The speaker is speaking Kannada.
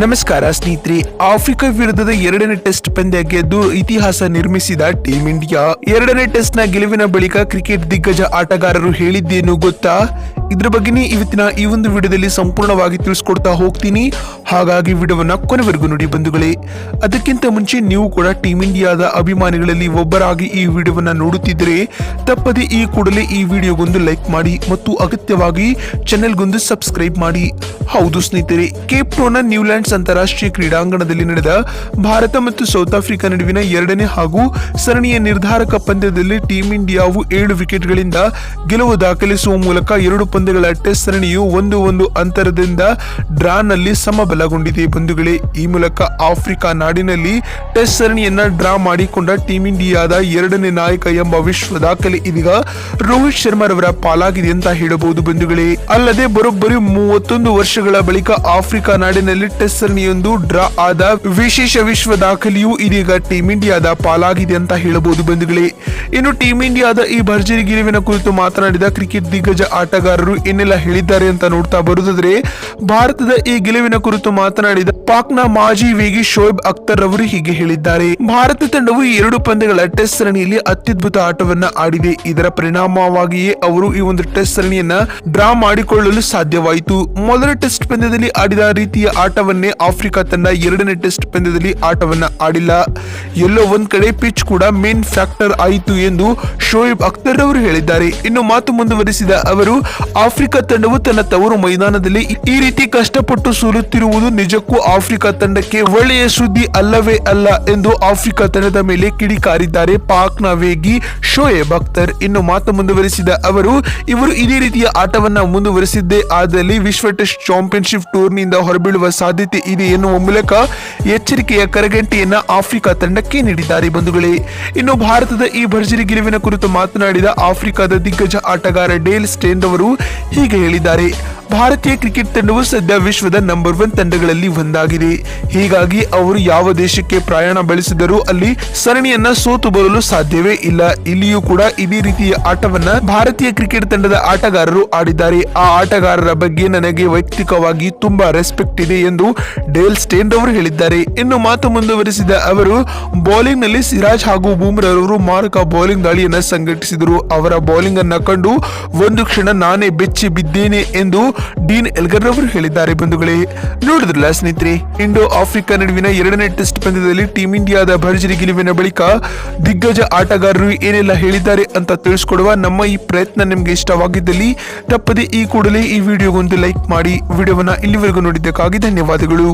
ನಮಸ್ಕಾರ ಸ್ನೇಹಿತರೆ, ಆಫ್ರಿಕಾ ವಿರುದ್ಧದ ಎರಡನೇ ಟೆಸ್ಟ್ ಪಂದ್ಯ ಗೆದ್ದು ಇತಿಹಾಸ ನಿರ್ಮಿಸಿದ ಟೀಂ ಇಂಡಿಯಾ. ಎರಡನೇ ಟೆಸ್ಟ್ನ ಗೆಲುವಿನ ಬಳಿಕ ಕ್ರಿಕೆಟ್ ದಿಗ್ಗಜ ಆಟಗಾರರು ಹೇಳಿದ್ದೇನು ಗೊತ್ತಾ? ಇದ್ರ ಬಗ್ಗೆನೇ ಇವತ್ತಿನ ಈ ಒಂದು ವಿಡಿಯೋದಲ್ಲಿ ಸಂಪೂರ್ಣವಾಗಿ ತಿಳಿಸ್ಕೊಡ್ತಾ ಹೋಗ್ತೀನಿ. ಹಾಗಾಗಿ ವಿಡಿಯೋವನ್ನ ಕೊನೆವರೆಗೂ ನೋಡಿ ಬಂಧುಗಳೇ. ಅದಕ್ಕಿಂತ ಮುಂಚೆ ನೀವು ಕೂಡ ಟೀಮ್ ಇಂಡಿಯಾದ ಅಭಿಮಾನಿಗಳಲ್ಲಿ ಒಬ್ಬರಾಗಿ ಈ ವಿಡಿಯೋವನ್ನ ನೋಡುತ್ತಿದ್ದರೆ, ತಪ್ಪದೆ ಈ ಕೂಡಲೇ ಈ ವಿಡಿಯೋಗೊಂದು ಲೈಕ್ ಮಾಡಿ ಮತ್ತು ಅಗತ್ಯವಾಗಿ ಚಾನೆಲ್ಗೊಂದು ಸಬ್ಸ್ಕ್ರೈಬ್ ಮಾಡಿ. ಹೌದು ಸ್ನೇಹಿತರೆ ಕೇಪ್ ಟೌನ್ನ ನ್ಯೂಲ್ಯಾಂಡ್ಸ್ ಅಂತಾರಾಷ್ಟ್ರೀಯ ಕ್ರೀಡಾಂಗಣದಲ್ಲಿ ನಡೆದ ಭಾರತ ಮತ್ತು ಸೌತ್ ಆಫ್ರಿಕಾ ನಡುವಿನ ಎರಡನೇ ಹಾಗೂ ಸರಣಿಯ ನಿರ್ಧಾರಕ ಪಂದ್ಯದಲ್ಲಿ ಟೀಂ ಇಂಡಿಯಾವು ಏಳು ವಿಕೆಟ್ಗಳಿಂದ ಗೆಲುವು ದಾಖಲಿಸುವ ಮೂಲಕ ಎರಡು ಪಂದ್ಯಗಳ ಟೆಸ್ಟ್ ಸರಣಿಯು ಒಂದು ಒಂದು ಅಂತರದಿಂದ ಡ್ರಾನಲ್ಲಿ ಸಮಬಲಗೊಂಡಿದೆ. ಬಂಧುಗಳೇ, ಈ ಮೂಲಕ ಆಫ್ರಿಕಾ ನಾಡಿನಲ್ಲಿ ಟೆಸ್ಟ್ ಸರಣಿಯನ್ನ ಡ್ರಾ ಮಾಡಿಕೊಂಡ ಟೀಂ ಇಂಡಿಯಾದ ಎರಡನೇ ನಾಯಕ ಎಂಬ ವಿಶ್ವ ದಾಖಲೆ ಇದೀಗ ರೋಹಿತ್ ಶರ್ಮಾರವರ ಪಾಲಾಗಿದೆ ಅಂತ ಹೇಳಬಹುದು ಬಂಧುಗಳೇ. ಅಲ್ಲದೆ ಬರೋಬ್ಬರಿ ಮೂವತ್ತೊಂದು ವರ್ಷಗಳ ಬಳಿಕ ಆಫ್ರಿಕಾ ನಾಡಿನಲ್ಲಿ ಟೆಸ್ಟ್ ಸರಣಿಯೊಂದು ಡ್ರಾ ಆದ ವಿಶೇಷ ವಿಶ್ವ ದಾಖಲೆಯು ಇದೀಗ ಟೀಂ ಇಂಡಿಯಾದ ಪಾಲಾಗಿದೆ ಅಂತ ಹೇಳಬಹುದು ಬಂಧುಗಳೇ. ಇನ್ನು ಟೀಂ ಇಂಡಿಯಾದ ಈ ಭರ್ಜರಿ ಗೆಲುವಿನ ಕುರಿತು ಮಾತನಾಡಿದ ಕ್ರಿಕೆಟ್ ದಿಗ್ಗಜ ಆಟಗಾರರು ಏನೆಲ್ಲ ಹೇಳಿದ್ದಾರೆ ಅಂತ ನೋಡ್ತಾ ಬರುವುದಾದ್ರೆ ಭಾರತದ ಈ ಗೆಲುವಿನ ಕುರಿತು ಮಾತನಾಡಿದ ಪಾಕ್ನ ಮಾಜಿ ವೇಗಿ ಶೋಯಬ್ ಅಖ್ತರ್ ಅವರು ಹೀಗೆ ಹೇಳಿದ್ದಾರೆ. ಭಾರತ ತಂಡವು ಎರಡು ಪಂದ್ಯಗಳ ಟೆಸ್ಟ್ ಸರಣಿಯಲ್ಲಿ ಅತ್ಯದ್ಭುತ ಆಟವನ್ನ ಆಡಿದೆ. ಇದರ ಪರಿಣಾಮವಾಗಿಯೇ ಅವರು ಈ ಒಂದು ಟೆಸ್ಟ್ ಸರಣಿಯನ್ನ ಡ್ರಾ ಮಾಡಿಕೊಳ್ಳಲು ಸಾಧ್ಯವಾಯಿತು. ಮೊದಲ ಟೆಸ್ಟ್ ಪಂದ್ಯದಲ್ಲಿ ಆಡಿದ ರೀತಿಯ ಆಟವನ್ನೇ ಆಫ್ರಿಕಾ ತಂಡ ಎರಡನೇ ಟೆಸ್ಟ್ ಪಂದ್ಯದಲ್ಲಿ ಆಟವನ್ನ ಆಡಿಲ್ಲ. ಎಲ್ಲೋ ಒಂದ್ ಕಡೆ ಪಿಚ್ ಕೂಡ ಮೇನ್ ಫ್ಯಾಕ್ಟರ್ ಆಯಿತು ಎಂದು ಶೋಯಬ್ ಅಖ್ತರ್ ಅವರು ಹೇಳಿದ್ದಾರೆ. ಇನ್ನು ಮಾತು ಮುಂದುವರಿಸಿದ ಅವರು ಆಫ್ರಿಕಾ ತಂಡವು ತನ್ನ ತವರು ಮೈದಾನದಲ್ಲಿ ಈ ರೀತಿ ಕಷ್ಟಪಟ್ಟು ಸೋಲುತ್ತಿರುವುದು ನಿಜಕ್ಕೂ ಆಫ್ರಿಕಾ ತಂಡಕ್ಕೆ ಒಳ್ಳೆಯ ಸುದ್ದಿ ಅಲ್ಲವೇ ಅಲ್ಲ ಎಂದು ಆಫ್ರಿಕಾ ತಂಡದ ಮೇಲೆ ಕಿಡಿಕಾರಿದ್ದಾರೆ ಪಾಕ್ನ ವೇಗಿ ಶೋಯೆಬ್ ಅಖ್ತರ್. ಇನ್ನು ಮಾತು ಮುಂದುವರಿಸಿದ ಅವರು, ಇವರು ಇದೇ ರೀತಿಯ ಆಟವನ್ನ ಮುಂದುವರಿಸಿದ್ದೇ ಆದಲ್ಲಿ ವಿಶ್ವ ಟೆಸ್ಟ್ ಚಾಂಪಿಯನ್ಶಿಪ್ ಟೂರ್ನಿಯಿಂದ ಹೊರಬೀಳುವ ಸಾಧ್ಯತೆ ಇದೆ ಎನ್ನುವ ಮೂಲಕ ಎಚ್ಚರಿಕೆಯ ಕರಗಂಟೆಯನ್ನ ಆಫ್ರಿಕಾ ತಂಡಕ್ಕೆ ನೀಡಿದ್ದಾರೆ ಬಂಧುಗಳೇ. ಇನ್ನು ಭಾರತದ ಈ ಭರ್ಜರಿ ಗೆಲುವಿನ ಕುರಿತು ಮಾತನಾಡಿದ ಆಫ್ರಿಕಾದ ದಿಗ್ಗಜ ಆಟಗಾರ ಡೇಲ್ ಸ್ಟೇನ್ ಅವರು ಹೀಗೆ ಹೇಳಿದ್ದಾರೆ. ಭಾರತೀಯ ಕ್ರಿಕೆಟ್ ತಂಡವು ಸದ್ಯ ವಿಶ್ವದ ನಂಬರ್ ಒನ್ ತಂಡಗಳಲ್ಲಿ ಒಂದಾಗಿದೆ. ಹೀಗಾಗಿ ಅವರು ಯಾವ ದೇಶಕ್ಕೆ ಪ್ರಯಾಣ ಬೆಳೆಸಿದರೂ ಅಲ್ಲಿ ಸರಣಿಯನ್ನ ಸೋತು ಬರಲು ಸಾಧ್ಯವೇ ಇಲ್ಲ. ಇಲ್ಲಿಯೂ ಕೂಡ ಇದೇ ರೀತಿಯ ಆಟವನ್ನ ಭಾರತೀಯ ಕ್ರಿಕೆಟ್ ತಂಡದ ಆಟಗಾರರು ಆಡಿದ್ದಾರೆ. ಆ ಆಟಗಾರರ ಬಗ್ಗೆ ನನಗೆ ವೈಯಕ್ತಿಕವಾಗಿ ತುಂಬಾ ರೆಸ್ಪೆಕ್ಟ್ ಇದೆ ಎಂದು ಡೇಲ್ ಸ್ಟೇನ್ ಅವರು ಹೇಳಿದ್ದಾರೆ. ಇನ್ನು ಮಾತು ಮುಂದುವರಿಸಿದ ಅವರು ಬೌಲಿಂಗ್ನಲ್ಲಿ ಸಿರಾಜ್ ಹಾಗೂ ಬೂಮ್ರವರು ಮಾರಕ ಬೌಲಿಂಗ್ ದಾಳಿಯನ್ನ ಸಂಘಟಿಸಿದರು. ಅವರ ಬೌಲಿಂಗ್ ಅನ್ನ ಕಂಡು ಒಂದು ಕ್ಷಣ ನಾನೇ ಬೆಚ್ಚಿ ಬಿದ್ದೇನೆ ಎಂದು ಡೀನ್ ಎಲ್ಗರ್ ಅವರು ಹೇಳಿದ್ದಾರೆ ಬಂಧುಗಳೇ. ನೋಡಿದ್ರಲ್ಲ ಸ್ನೇಹಿತರೆ, ಇಂಡೋ ಆಫ್ರಿಕಾ ನಡುವಿನ ಎರಡನೇ ಟೆಸ್ಟ್ ಪಂದ್ಯದಲ್ಲಿ ಟೀಂ ಇಂಡಿಯಾದ ಭರ್ಜರಿ ಗೆಲುವಿನ ಬಳಿಕ ದಿಗ್ಗಜ ಆಟಗಾರರು ಏನೆಲ್ಲ ಹೇಳಿದ್ದಾರೆ ಅಂತ ತಿಳಿಸ್ಕೊಡುವ ನಮ್ಮ ಈ ಪ್ರಯತ್ನ ನಿಮಗೆ ಇಷ್ಟವಾಗಿದ್ದಲ್ಲಿ ತಪ್ಪದೆ ಈ ಕೂಡಲೇ ಈ ವಿಡಿಯೋಗೊಂದು ಲೈಕ್ ಮಾಡಿ, ವಿಡಿಯೋವನ್ನ ಇಲ್ಲಿವರೆಗೂ ನೋಡಿದ್ದಕ್ಕಾಗಿ ಧನ್ಯವಾದಗಳು.